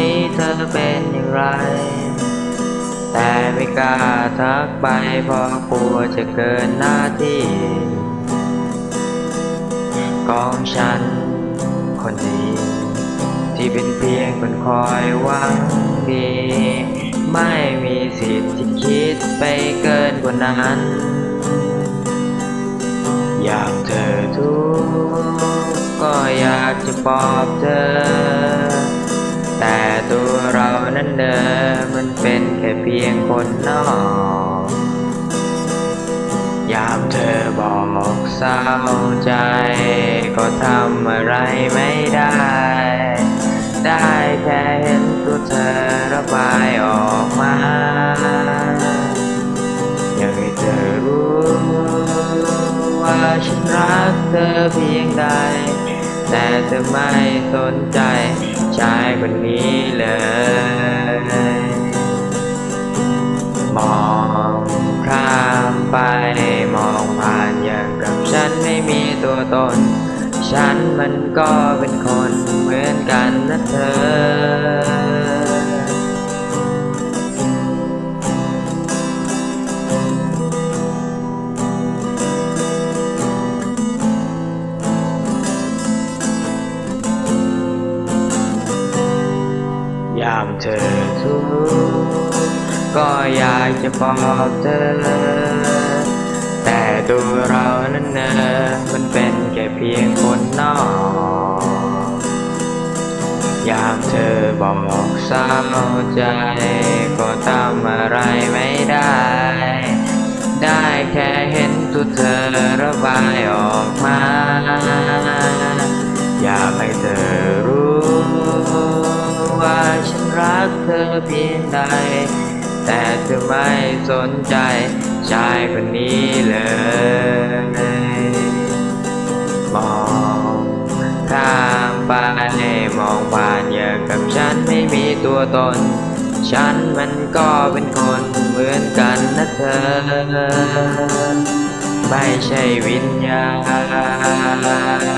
นี้เธอเป็นอย่างไร แต่ไม่กล้าทักไปเพราะกลัวจะเกินหน้าที่ ของฉันคนนี้ ที่เป็นเพียงคนคอยหวังดี ไม่มีสิทธิ์ที่คิดไปเกินกว่านั้น อยากเธอทุกก็อยากจะปลอบเธอ ตัวเรานั้นเดิมมันเป็นแค่เพียงคนนอก ยามเธอบอกเศร้าใจ ก็ทำอะไรไม่ได้ ได้แค่เห็นตัวเธอระบายออกมาอยากให้เธอรู้ว่าฉันรักเธอเพียงใด แต่เธอไม่สนใจชายคนนี้เลย มองข้ามไปมองผ่านอย่างกับฉันไม่มีตัวตน ฉันมันก็เป็นคนเหมือนกันนะเธอามเธอทุกก็อยากจะปอบเธอ แต่ตัวเรานั้นเนอมันเป็นแค่เพียงคนนอกยามเธอบอกเศร้าใจ ก็ทำอะไรไม่ได้ ได้แค่เห็นตัวเธอระบายออกมา อยากให้เธอ กเธอเพียงใด แต่เธอไม่สนใจชายคนนี้เลยมองข้ามไปมองผ่านอย่ากับฉันไม่มีตัวตน ฉันมันก็เป็นคนเหมือนกันนะเธอ ไม่ใช่วิญญาณ